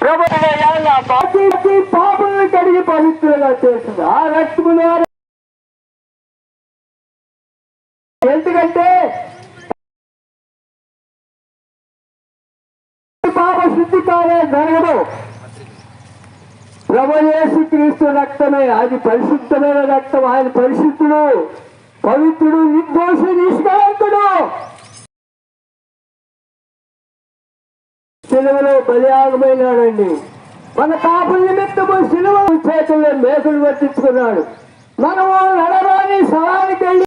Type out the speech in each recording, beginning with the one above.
ప్రభు పాపలను కడిగి పవిత్రంగా చేసింది ఆ రక్తము ద్వారా ఎందుకంటే పాప శుద్ధి కాలే జరగదు ప్రభు క్రీస్తు రక్తమే అది పరిశుద్ధమైన రక్తం ఆయన పరిశుద్ధుడు పవిత్రుడు నిర్దోషి నిష్కాంతుడు సిలువలో బలియాగమైనాడండి మన పాపల నిమిత్తము సిలువ చేతుల్లో మేకులు వర్తించుకున్నాడు మనము నడరాని సహానికి వెళ్ళి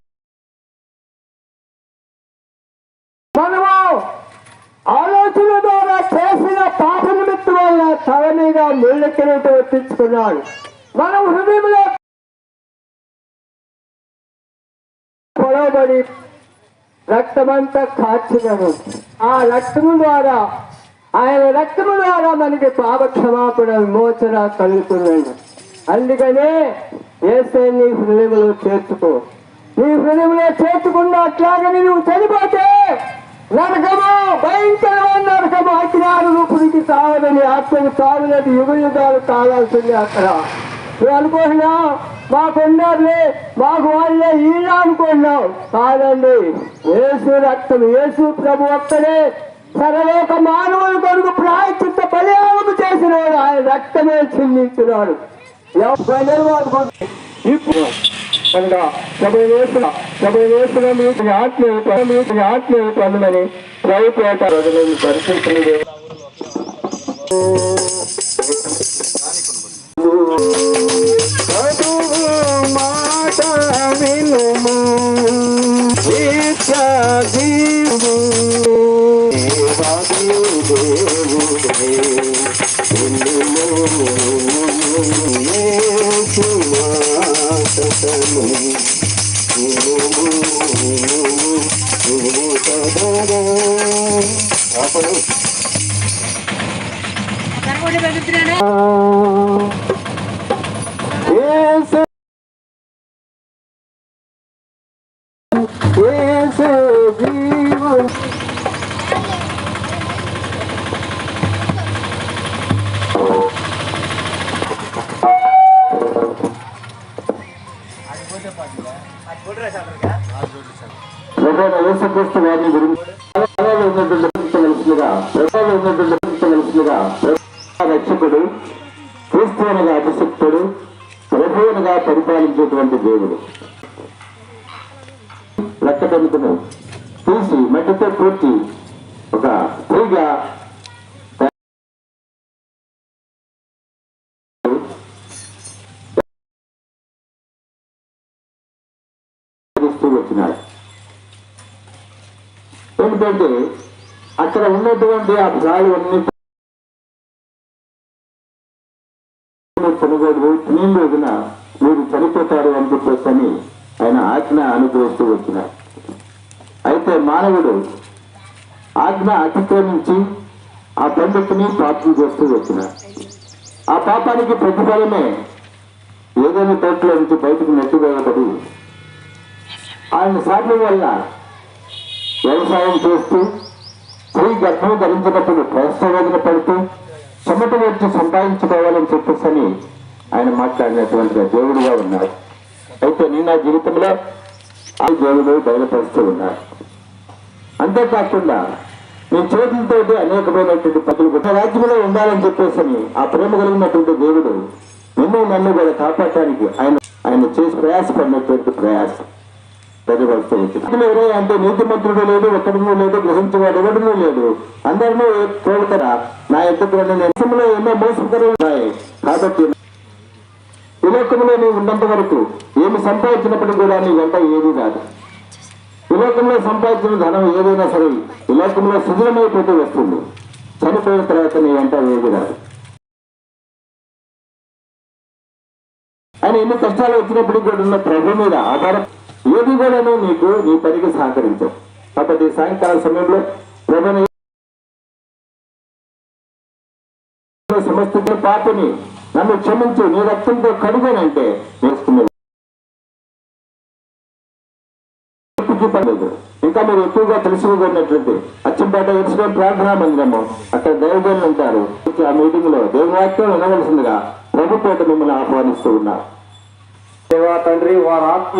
మనము ఆలోచన ద్వారా చేసిన పాప నిమిత్తం వల్ల తల మీద ముళ్ళ వర్తించుకున్నాడు మనం హృదయంలో పొడవబడి రక్తమంతా కాచినను ఆ రక్తము ద్వారా ఆయన రక్తము ద్వారా మనకి పాప క్షమాపణ విమోచన కలుగుతున్నాడు అందుకనే ఏసే నీ హృదయంలో చేర్చుకో. నీ హృదయంలో చేర్చుకున్న అట్లాగే నువ్వు చనిపోతే నరకము భయంకరమైన నరకము అజ్ఞాన రూపుడికి సావదని ఆత్మకు తావలేదు యుగ యుగాలు కావాల్సింది అక్కడ. నువ్వు అనుకుంటున్నావు మాకున్నారులే మాకు వాళ్ళే ఈళ్ళ అనుకున్నావు కాదండి యేసు రక్తం యేసు ప్రభు ఒక్కడే సర్వలోక మానవుల కొరకు ప్రాయచిత్త బలియాగము చేసినాడు ఆయన రక్తమే చెల్లించినాడు ఎవరు ఇప్పుడు కనుక సభ వేసిన సభ వేసిన మీకు ఆత్మ మీకు ఆత్మ పొందమని ప్రభుత్వ పరిస్థితులు তারপরে గుర్తించవలసిందిగా ఉన్నటువంటి గుర్తించవలసిందిగా రక్షకుడు క్రీస్తు అనగా అభిషక్తుడు ప్రభువునిగా పరిపాలించేటువంటి దేవుడు. రక్తపంతును తీసి మట్టితో పూర్తి ఒక స్త్రీగా వచ్చినాడు. ఎందుకంటే అక్కడ ఉన్నటువంటి ఆ ఫలాలు అన్ని కొనుగోలు తినే రోజున మీరు చనిపోతారు అని చెప్పేసి ఆయన ఆజ్ఞ అనుగ్రహిస్తూ వచ్చినారు. అయితే మానవుడు ఆజ్ఞ అతిక్రమించి ఆ పండితుని పాపం చేస్తూ వచ్చినారు. ఆ పాపానికి ప్రతిఫలమే ఏదైనా తోటలో నుంచి బయటకు నెట్టివేయబడి ఆయన సాధ్యం వల్ల వ్యవసాయం చేస్తూ స్త్రీ గర్భం ధరించినప్పుడు ప్రసవేదన పడుతూ చెమట వచ్చి సంపాదించుకోవాలని చెప్పేసి అని ఆయన మాట్లాడినటువంటి దేవుడుగా ఉన్నాడు అయితే నేను నా జీవితంలో ఆ దేవుడు బయలుపరుస్తూ ఉన్నాడు అంతేకాకుండా నీ చేతులతోటి అనేకమైనటువంటి పదులు కూడా రాజ్యంలో ఉండాలని చెప్పేసి ఆ ప్రేమ కలిగినటువంటి దేవుడు నిన్ను నన్ను కూడా కాపాడటానికి ఆయన ఆయన చేసి ప్రయాసపడినటువంటి ప్రయాసం. చదివస్తూ వచ్చింది ఎవరో అంటే నీతిమంతుడు లేదు ఒక్కడినూ లేదు గ్రహించేవాడు ఎవడనూ లేదు. అందరినీ కోరుతారా? నా ఎత్తుకు దేశంలో ఎన్నో మోసకరం ఉన్నాయి. కాబట్టి ఈ లోకంలో నీవు ఉన్నంత వరకు ఏమి సంపాదించినప్పటికీ కూడా నీ వెంట ఏది రాదు. ఈ లోకంలో సంపాదించిన ధనం ఏదైనా సరే ఈ లోకంలో శిథిలమైపోతూ వస్తుంది. చనిపోయిన తర్వాత నీ వెంట ఏది రాదు. ఆయన ఎన్ని కష్టాలు వచ్చినప్పటికీ కూడా ఉన్న ప్రభు మీద ఆధార ఏది కూడాను నీకు నీ పనికి సహకరించవు కాబట్టి సాయంకాల సమయంలో ప్రభుని సమస్త పాపని నన్ను క్షమించు నీ రక్తంతో కడుగోనంటే నేర్చుకునే ఇంకా మీరు ఎక్కువగా తెలుసుకోగలిగినట్లయితే అచ్చంపేట ఎరుసుకొని ప్రార్థనా మందిరము అక్కడ దైవజనులు ఉంటారు. ఆ మీటింగ్లో దేవవాక్యం వినవలసిందిగా ప్రభుపేట మిమ్మల్ని ఆహ్వానిస్తూ ఉన్నారు. దేవా తండ్రి వారి ఆత్మ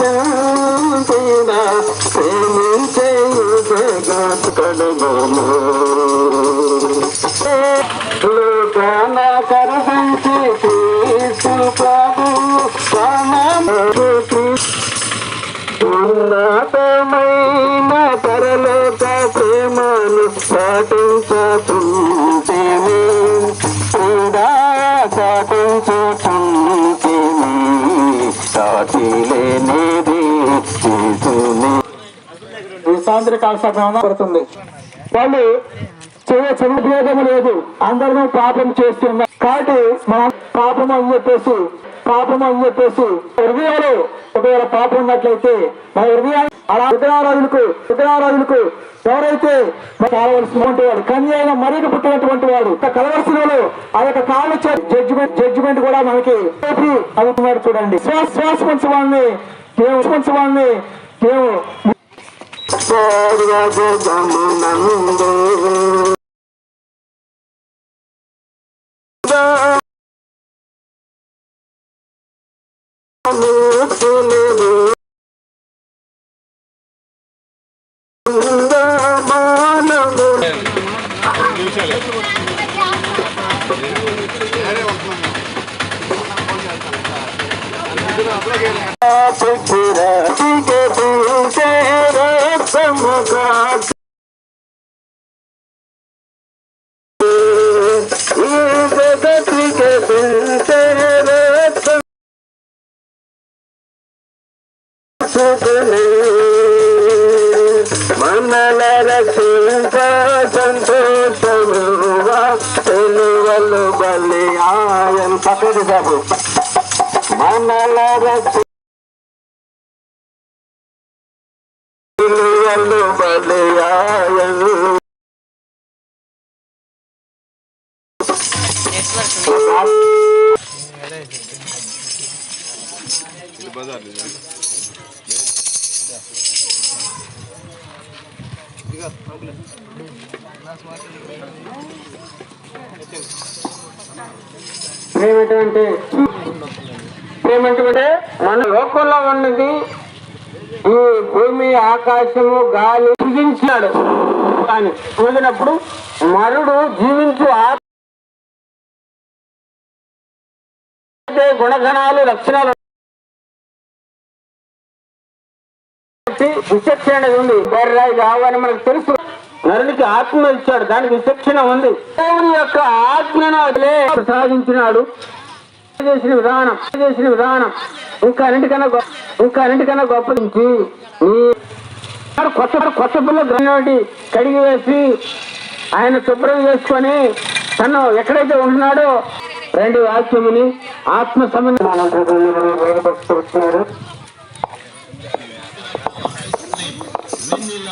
ఉంటున్నామా వీళ్ళు సువార్త వాడు దాంట్లో ఉన్నతమైన పరలోక ప్రేమను పాటించు సాటిలేనిది చేసునే పడుతుంది. వాళ్ళు చేయ చదువుపయోగం లేదు. అందరూ పాపం చేస్తున్నారు కాబట్టి మనం పాపం అని చెప్పేసి పాపం అని చెప్పేసి హృదయాలు ఒకవేళ పాపం ఉన్నట్లయితే మన హృదయాలు అలా విగ్రహారాధులకు విగ్రహారాధులకు ఎవరైతే కావలసినటువంటి వాడు కన్య అయిన మరీకి పుట్టినటువంటి వాడు కలవలసిన వాడు ఆ యొక్క కాళ్ళు జడ్జిమెంట్ జడ్జిమెంట్ కూడా మనకి అవుతున్నాడు చూడండి. శ్వాస శ్వాస పంచవాన్ని దేవుడు పంచవాన్ని దేవుడు चमका ప్రేమ మన లోకంలో ఉన్నది ఈ భూమి ఆకాశము గాలి సృజించాడు అని సృజినప్పుడు మరుడు జీవించు గుణగణాలు లక్షణాలు విచక్షణ అనేది ఉంది. బర్రాయి కావని మనకు తెలుసు. నరునికి ఆత్మ ఇచ్చాడు దానికి విచక్షణ ఉంది. దేవుని యొక్క ఆత్మను వదిలే సాధించినాడు చేసిన విధానం చేసిన విధానం. ఇంకా అన్నిటికన్నా గొప్ప ఇంకా అన్నిటికన్నా గొప్ప నుంచి కొత్త కొత్త పిల్ల గ్రహణి కడిగి వేసి ఆయన శుభ్రం చేసుకొని తను ఎక్కడైతే ఉంటున్నాడో రెండు వాక్యముని ఆత్మ సంబంధం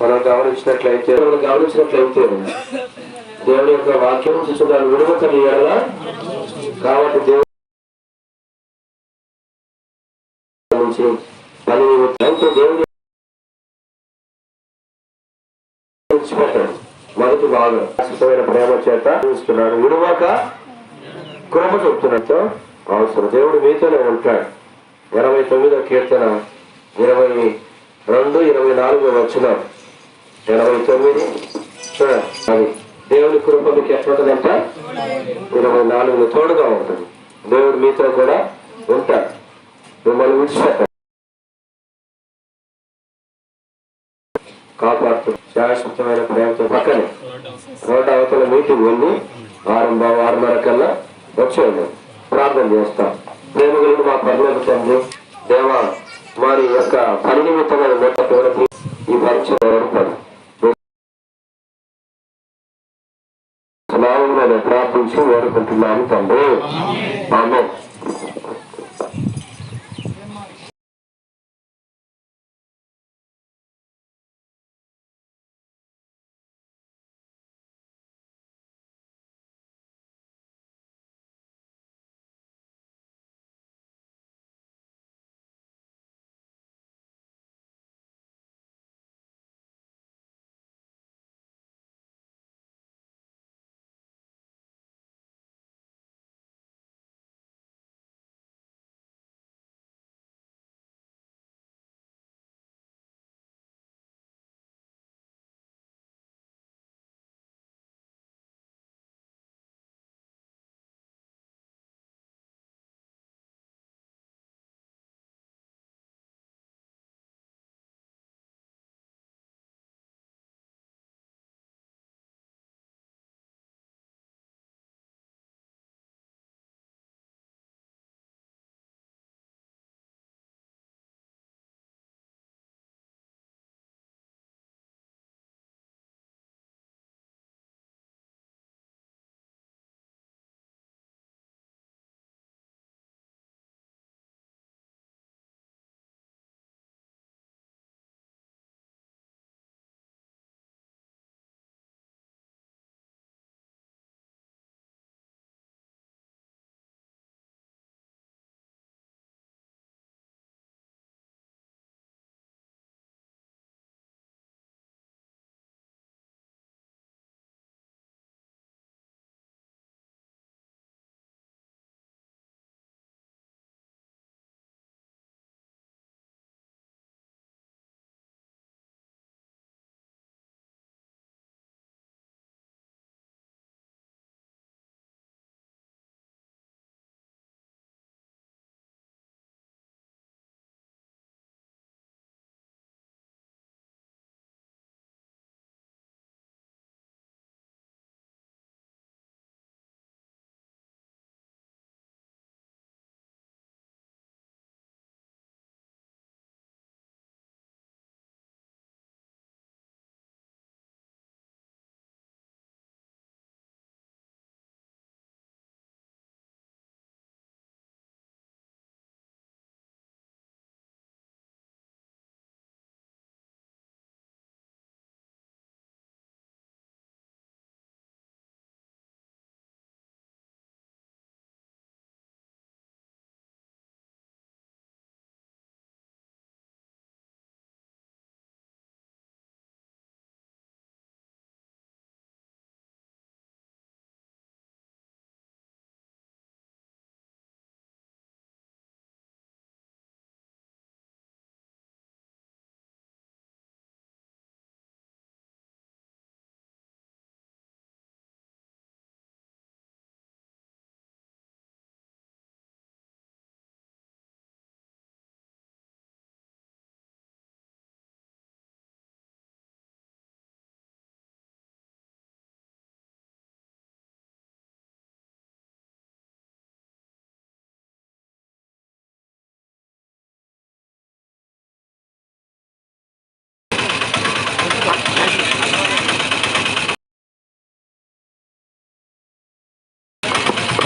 మనం గమనించినట్లయితే మనం గమనించినట్లయితే దేవుని యొక్క వాక్యం చూసుకున్నారు విడుదల ఎడల కాబట్టి దేవుడు నుంచి పని అయితే దేవుడు విడిచిపెట్టాడు మొదటి భాగం శాశ్వతమైన ప్రేమ చేత చూస్తున్నాడు. విడువక కృప చెప్తున్నట్టు అవసరం. దేవుడు మీతోనే ఉంటాడు. ఇరవై తొమ్మిదో కీర్తన ఇరవై రెండు ఇరవై నాలుగో వచ్చిన ఇరవై తొమ్మిది అది దేవుని కృప మీకు ఎట్లుంటుందంట ఇరవై నాలుగు తోడుగా ఉంటుంది. దేవుడు మీతో కూడా ఉంటాడు. మిమ్మల్ని విడిచిపెట్టాడు. కాపాడుతూ శాశ్వతమైన ప్రేమతో పక్కనే. రోడ్డు అవతల మీటింగ్ వెళ్ళి వారం ఆరున్నర కల్లా వచ్చేయండి. ప్రార్థన చేస్తాం. ప్రేమ గురించి మా పర్లోకి తండ్రి దేవా వారి యొక్క పని నిమిత్తమైన మొట్టటి ఈ పరీక్ష వరకు ప్రార్థించి వేడుకుంటున్నాను తండ్రి. ఆమె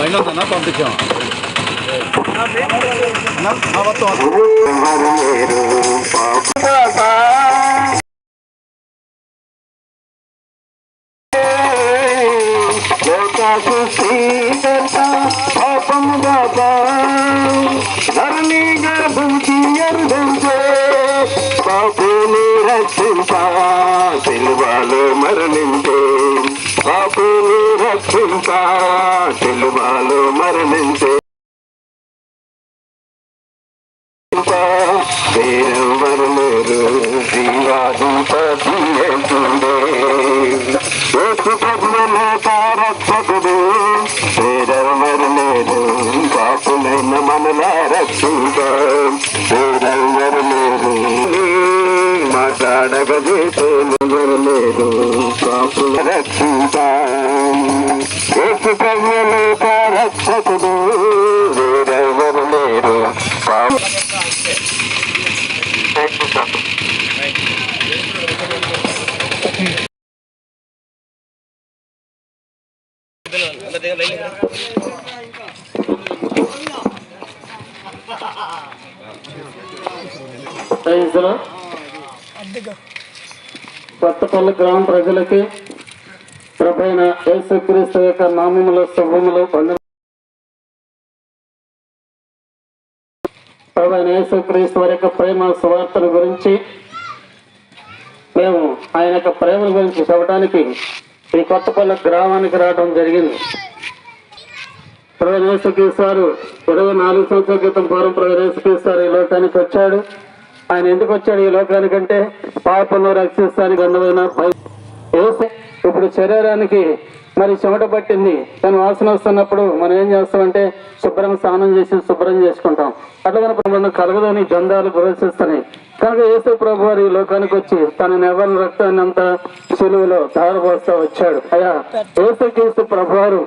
పైన పంపించాం లోకాసు శ్రీకర్త పాపము బాబా ధరణి గర్భం తీయరుదంతే పాపుని రక్షించ సిలువలో మరణించే పాపుని రక్షించ సిలువలో మరణించే కొత్తపల్లి గ్రామ ప్రజలకి ప్రభైన యేసుక్రీస్తు యొక్క నామముల శుభములు ప్రభైన యేసుక్రీస్తు వారి యొక్క ప్రేమ సువార్తల గురించి మేము ఆయన యొక్క ప్రేమ గురించి చెప్పడానికి ఈ కొత్తపల్లి గ్రామానికి రావడం జరిగింది. ప్రభు యేసుక్రీస్తు ఇరవై నాలుగు సంవత్సరాల క్రితం పూర్వం ప్రభు ఈ లోకానికి వచ్చాడు. ఆయన ఎందుకు వచ్చాడు ఈ లోకానికంటే? పాపను రక్షిస్తానికి అందమైన ఇప్పుడు శరీరానికి మరి చెమట పట్టింది. తను వాసన వస్తున్నప్పుడు మనం ఏం చేస్తామంటే శుభ్రం స్నానం చేసి శుభ్రం చేసుకుంటాం. అట్లా కనుక మనం కలగదని గంధాలు ప్రవేశిస్తున్నాయి కనుక యేసు ప్రభు వారి ఈ లోకానికి వచ్చి తన నెవరి రక్తాన్ని అంతా సులువులో ధారపోస్తా వచ్చాడు. అయ్యా యేసు క్రీస్తు ప్రభువారు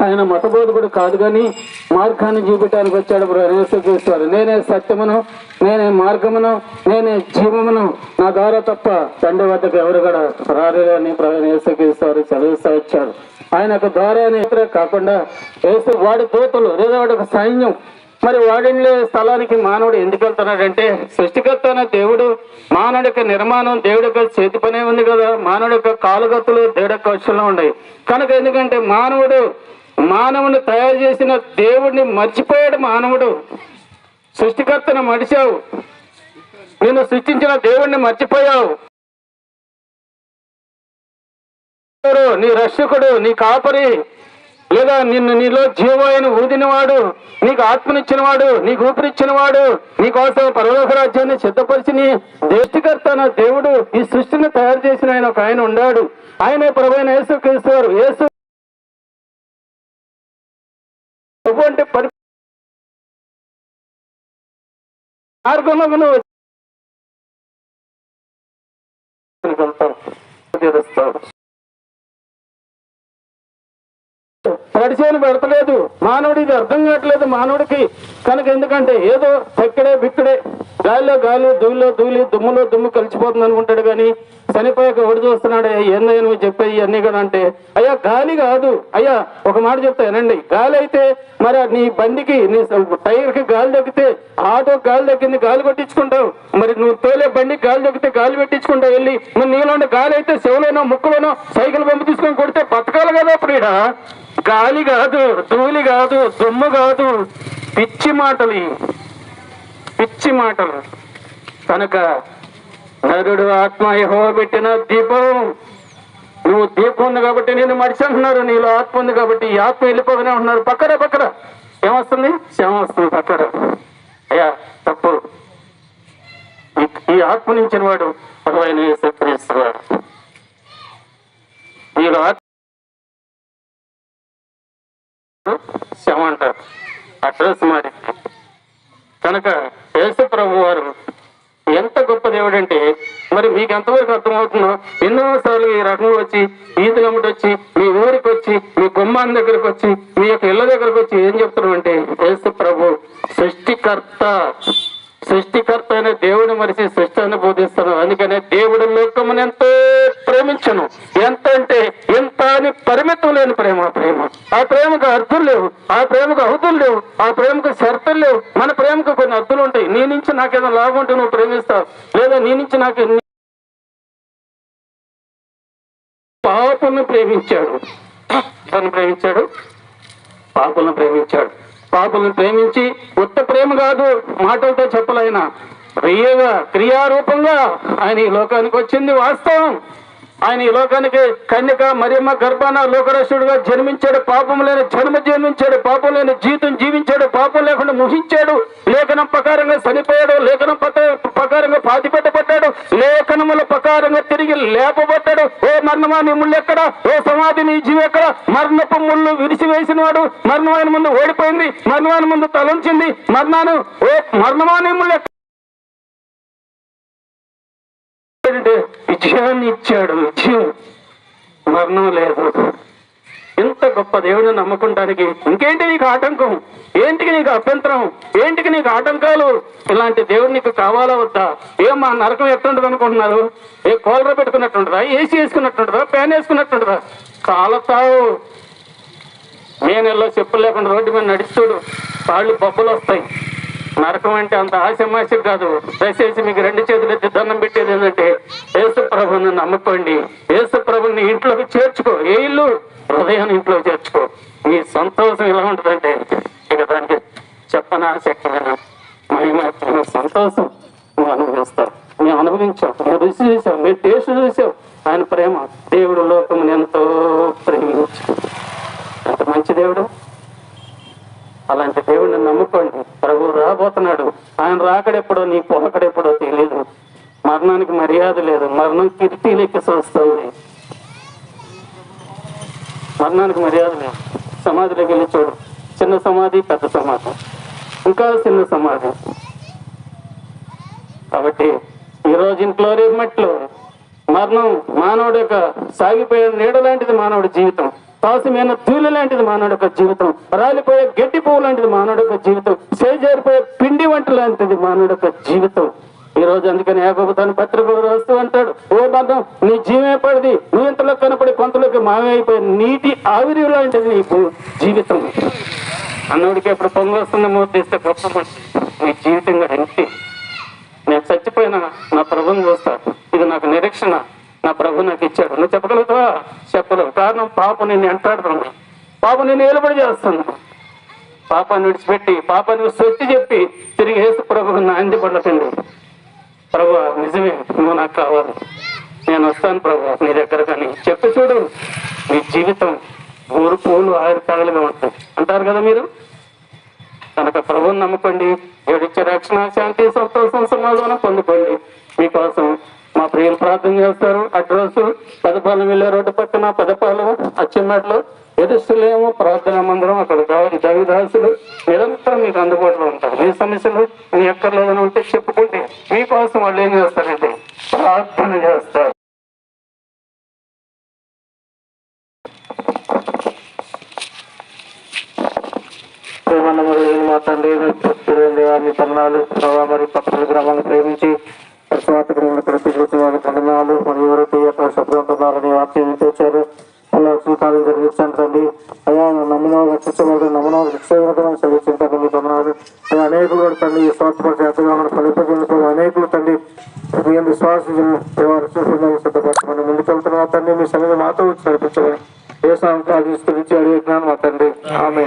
ఆయన మతబోధకుడు కాదు కానీ మార్గాన్ని చూపించడానికి వచ్చాడు యేసుక్రీస్తువారు నేనే సత్యమును నేనే మార్గమును నేనే జీవమును. నా ద్వారా తప్ప తండ్రి వద్దకు ఎవరు కూడా రాలేదని యేసుక్రీస్తువారు చదివిస్తూ వచ్చాడు ఆయన యొక్క ద్వారానే కాకుండా యేసు వాడి దూతలు లేదా వాడి ఒక సైన్యం మరి వాడిండే స్థలానికి మానవుడు ఎందుకు వెళ్తున్నాడంటే సృష్టికర్త అనే దేవుడు మానవుడి యొక్క నిర్మాణం దేవుడి యొక్క చేతి పనే ఉంది కదా. మానవుడి యొక్క కాలుగతులు దేవుడి యొక్క ఉన్నాయి. కనుక ఎందుకంటే మానవుడు మానవుని తయారు చేసిన దేవుడిని మర్చిపోయాడు మానవుడు. సృష్టికర్తను మడిచావు. నేను సృష్టించిన దేవుణ్ణి మర్చిపోయావు. నీ రక్షకుడు నీ కాపరి లేదా నిన్ను నీలో జీవాయను ఊదినవాడు నీకు ఆత్మనిచ్చినవాడు నీకు ఊపిరిచ్చినవాడు నీకోసం పరలోక రాజ్యాన్ని సిద్ధపరిచి నీ దేవుడు ఈ సృష్టిని తయారు చేసిన ఆయన ఒక ఆయన ఉన్నాడు ఆయనే ప్రభైన యేసు క్రీస్తు యేసు ప్రభు అంటే పరి మార్గంలో నువ్వు పెడతలేదు. మానవుడు ఇది అర్థం కావట్లేదు. మానవుడికి కనుక ఎందుకంటే ఏదో ఎక్కడే బిక్కడే గాలిలో గాలి దుమ్ములో దూలి దుమ్ములో దుమ్ము కలిసిపోతుంది అనుకుంటాడు కానీ చనిపోయాక ఎవడు చూస్తున్నాడు? ఏందయ్య నువ్వు చెప్పే ఇవన్నీ కూడా అంటే. అయ్యా గాలి కాదు. అయ్యా ఒక మాట చెప్తా వినండి. గాలి అయితే మరి నీ బండికి నీ టైర్కి గాలి తగ్గితే ఆటో గాలి తగ్గింది గాలి కొట్టించుకుంటావు. మరి నువ్వు తోలే బండికి గాలి తగ్గితే గాలి పెట్టించుకుంటావు వెళ్ళి. మరి నీలో గాలి అయితే చెవులోనో ముక్కులోనో సైకిల్ పంపు తీసుకొని కొడితే బతకాలి కదా అప్పుడు గాలి కాదు ధూళి కాదు దుమ్ము కాదు. పిచ్చి మాటలు పిచ్చి మాటలు. కనుక నరుడు ఆత్మ యహో పెట్టిన దీపం. నువ్వు దీపం ఉంది కాబట్టి నేను మడిచి అంటున్నారు నీలో ఆత్మ ఉంది కాబట్టి ఈ ఆత్మ వెళ్ళిపోగానే ఉంటున్నారు పక్కన పక్కన. ఏమొస్తుంది? శవం వస్తుంది పక్కన. అయ్యా తప్పు. ఈ- ఆత్మ నుంచిన వాడు భగవాన్ యేసుక్రీస్తువాడు నీలో ఆత్మ శవం అంటారు. అడ్రస్ మారి కనుక యేసు ప్రభు వారు ఎంత గొప్ప దేవుడు అంటే మరి మీకు ఎంతవరకు అర్థమవుతుందో ఎన్నోసార్లు ఈ రకంగా వచ్చి ఈత గమ్మటి వచ్చి మీ ఊరికి వచ్చి మీ గుమ్మాన్ దగ్గరకు వచ్చి మీ యొక్క ఇళ్ళ దగ్గరకు వచ్చి ఏం చెప్తున్నాం అంటే యేసు ప్రభు సృష్టికర్త సృష్టికర్త అనే దేవుడు మరిచి సృష్టిని బోధిస్తాను అందుకనే దేవుడు లోకమును ఎంతో ప్రేమించను. ఎంత అంటే ఎంత అని పరిమితం లేని ప్రేమ ప్రేమ. ఆ ప్రేమకు అర్థం లేవు. ఆ ప్రేమకు అవధులు లేవు. ఆ ప్రేమకు షరతులు లేవు ప్రేమకు కొన్ని అర్థులు ఉంటాయి నీ నుంచి నాకేదో లాభం ఉంటే నువ్వు ప్రేమిస్తావు. లేదా నీ నుంచి నాకు పాపను ప్రేమించాడు. తను ప్రేమించాడు. పాపలను ప్రేమించాడు. పాపలను ప్రేమించి ఉత్త ప్రేమ కాదు మాటలతో చెప్పలైన? క్రియగా క్రియారూపంగా ఆయన ఈ లోకానికి వచ్చింది వాస్తవం. ఆయన ఈ లోకానికి కన్యక మరియమ్మ గర్భాన లోకరసుడుగా జన్మించాడు. పాపం లేని జన్మ జన్మించాడు. పాపం లేని జీవితం జీవించాడు. పాపం లేకుండా ముహించాడు. లేఖనం ప్రకారంగా చనిపోయాడు. లేఖనం పత- ప్రకారంగా పాతి పెట్టబడ్డాడు లేఖనముల ప్రకారంగా తిరిగి లేపబడ్డాడు. ఓ మరణమా నీ ముళ్ళు ఎక్కడ? ఓ సమాధి నీ జీవి ఎక్కడ? మరణపు ముళ్ళు విరిసివేసిన వాడు మరణమైన ముందు ఓడిపోయింది. మరణమైన ముందు తలంచింది. మరణాను ఓ మరణమా నీ ముళ్ళు అంటే విజయాన్ని ఇచ్చాడు విజయం మరణం లేదు. ఇంత గొప్ప దేవుడిని నమ్ముకుంటానికి ఇంకేంటి నీకు ఆటంకం? ఏంటికి నీకు అభ్యంతరం? ఏంటికి నీకు ఆటంకాలు? ఇలాంటి దేవుడు నీకు కావాలా వద్దా? ఏం మా నరకం ఎట్టుండదు అనుకుంటున్నారు? ఏ కోలర పెట్టుకున్నట్టుంటదా? ఏసీ వేసుకున్నట్టుంటదా? ఫ్యాన్ వేసుకున్నట్టుంటదా? కాలతావు మే నెలలో చెప్పులు లేకుండా రోడ్డు మీద నడుస్తుడు కాళ్ళు బొబ్బలు వస్తాయి. నరకం అంటే అంత ఆశమాసి కాదు. దయచేసి మీకు రెండు చేతులు ఎత్తి దండం పెట్టేది ఏంటంటే యేసు ప్రభుని నమ్ముకోండి. యేసు ప్రభుని ఇంట్లోకి చేర్చుకో. ఏ ఇల్లు? హృదయాన్ని ఇంట్లోకి చేర్చుకో. మీ సంతోషం ఎలా ఉంటుందంటే ఇక దానికి చెప్పనా శక్తిగా మహిమ సంతోషం నువ్వు అనుభవిస్తావు మేము అనుభవించాం. మేము రుచి చూసాం. మీరు టేస్ట్ చూసాం. ఆయన ప్రేమ. దేవుడు లోకముని ఎంతో ప్రేమించు ఎంత మంచి దేవుడు. అలాంటి దేవుడిని నమ్ముకోండి. ప్రభు రాబోతున్నాడు. ఆయన రాకడెప్పుడో నీ పొలకడెప్పుడో తెలియదు మరణానికి మర్యాద లేదు. మరణం కిటికీలెక్కి వస్తుంది మరణానికి మర్యాద లేదు. సమాధిలోకి వెళ్ళి చూడు. చిన్న సమాధి పెద్ద సమాధి. ఇంకా చిన్న సమాధి. కాబట్టి ఈ రోజు ఇంట్లో రేపు మట్లో మరణం మానవుడు యొక్క సాగిపోయిన నీడ లాంటిది మానవుడి జీవితం. తాసమైన తూలి లాంటిది మానవుడి యొక్క జీవితం రాలిపోయే గడ్డి పువ్వు లాంటిది మానవుడి యొక్క జీవితం చేజారిపోయే పిండి వంట లాంటిది మానవుడి యొక్క జీవితం. ఈ రోజు అందుకని యాగోబు తన పత్రిక రాస్తూ అంటాడు ఓ బంధం నీ జీవమే పడిది నువ్వు ఇంతలో కనపడి కొంతలోకి మావైపోయి నీటి ఆవిరి లాంటిది నీ జీవితం. అన్నోడికి ఎప్పుడు పొంగు వస్తుంది మూర్తిస్తే గొప్ప మనిషి. నీ జీవితం కూడా నేను చచ్చిపోయినా నా ప్రభుని చూస్తా ఇది నాకు నిరీక్షణ. నా ప్రభు నాకు ఇచ్చాడు. నువ్వు చెప్పగలుగుతావా? చెప్పలేవు కారణం పాప నిన్ను ఎంటాడుతుంది. పాప నిన్ను ఏలుబడి చేస్తుంది. పాపాన్ని విడిచిపెట్టి పాపాన్ని సొచ్చి చెప్పి తిరిగి వేసి ప్రభు నాంది పడలపిండి ప్రభు నిజమే నువ్వు నాకు కావాలి. నేను వస్తాను ప్రభు నీ దగ్గర కానీ. చెప్పి చూడు నీ జీవితం ఊరు పూలు ఆరు తగలుగా ఉంటుంది. అంటారు కదా మీరు? కనుక ప్రభువుని నమ్ముకోండి. ఏడిచ్చే రక్షణ శాంతి సంతోషం సమాధానం పొందుకోండి. మీకోసం మా ప్రియులు ప్రార్థన చేస్తారు. అడ్రస్ పదపాలెం వెళ్ళే రోడ్డు పక్కన పదపాలెం అచ్చిమెట్లు ఎదుస్తులేమో ప్రార్థన మందిరం. అక్కడ కావాలి దవిదాసులు నిరంతరం మీకు అందుబాటులో ఉంటారు. మీ సమస్యలు మీ ఎక్కర్లేదని ఉంటే చెప్పుకుంటే మీకోసం వాళ్ళు ఏం చేస్తారంటే ప్రార్థన చేస్తారు. ప్రేమన్న మా తండ్రి వారిని తరుణాలు ప్రభావ మరి పక్కల గ్రామాలను ప్రేమించి స్వార్థ గ్రహణ ప్రతి వారి తరుణాలు మరి ఎవరైతే అక్కడ శబ్దంటున్నారని వాక్యం తెచ్చారు అలా జీవితాలు జరిగించాను తండ్రి. అయ్యా నమ్మనం రక్షించబడి నమ్మనం రక్షించబడడం చదివించండి మీ తరుణాలు అయ్యా అనేకులు కూడా తండ్రి ఈ స్వార్థపడి ఎంతగా మన ఫలింపజేసిన అనేకులు తండ్రి మీ అందరి విశ్వాసం రక్షించడానికి సిద్ధపరచమని ముందుకెళ్తున్నా తండ్రి మీ సన్నిధి మాతో వచ్చి నడిపించమని ఏ సాంకాలు స్థిరించి అడిగినాను మా తండ్రి. ఆమె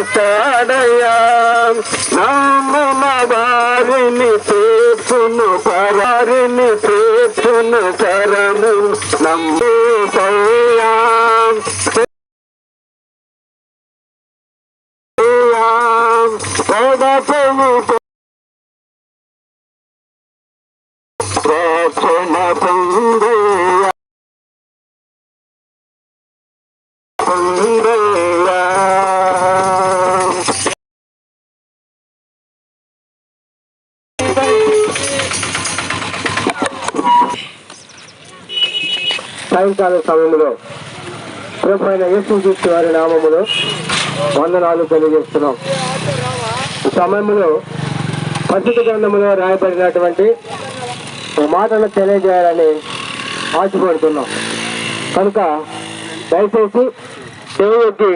వస్తాడయ్యా నమ్మిన వారిని తీర్చును పరారిని తీర్చును కరము నమ్ము సయ్యా రక్షణ సాయంకాల సమయంలో ప్రభుత్వ యేసుక్రీస్తు వారి నామములో వందనాలు తెలియజేస్తున్నాం. ఈ సమయంలో పరిశుద్ధ గ్రంథములో రాయబడినటువంటి ఒక మాటను తెలియజేయాలని ఆశపడుతున్నాం. కనుక దయచేసి దేవుడికి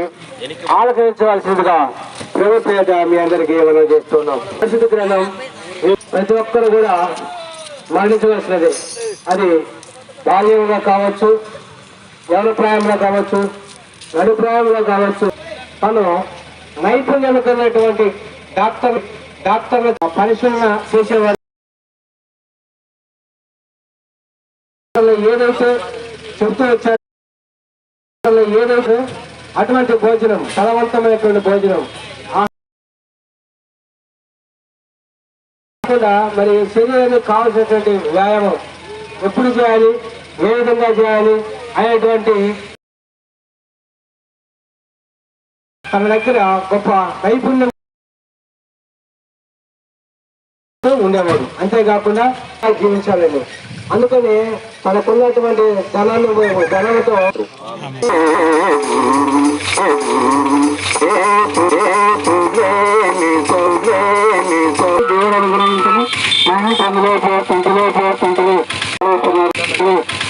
ఆలకించవలసిందిగా ప్రభుత్వ మీ అందరికీ మనం చేస్తున్నాం. పరిశుద్ధ గ్రంథం ప్రతి ఒక్కరు కూడా మరణించవలసినది. అది బాల్యంగా కావచ్చు వ్యవసాయంలో కావచ్చు నడుప్రాయంలో కావచ్చు. తను నైపుణ్యం కలిగినటువంటి డాక్టర్ డాక్టర్ పరిశీలన చేసేవారు ఏదైతే చెప్తూ వచ్చారు ఏదైతే అటువంటి భోజనం ఫలవంతమైనటువంటి భోజనం కాకుండా మరి శరీరానికి కావాల్సినటువంటి వ్యాయామం ఎప్పుడు చేయాలి ఏ విధంగా చేయాలి అనేటువంటి తన దగ్గర గొప్ప నైపుణ్యం ఉండేవాడు. అంతేకాకుండా జీవించాలని అందుకని తనకున్నటువంటి ధనాన్ని ధనంతో దేవుడు అనుగ్రహించను హల్లెలూయా నీళ్ళకి ఆహారం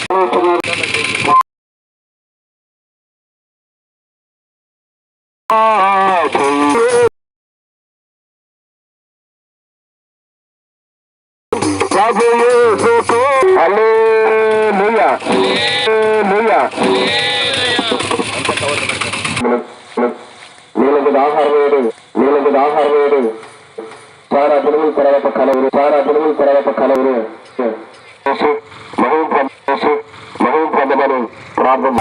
వేయడు నీళ్ళకి ఆహారం వేయడు చాలా పిడుగుల తర్వాత కలవరు చాలా పిడుగుల తర్వాత కలవరు ప్రార్థన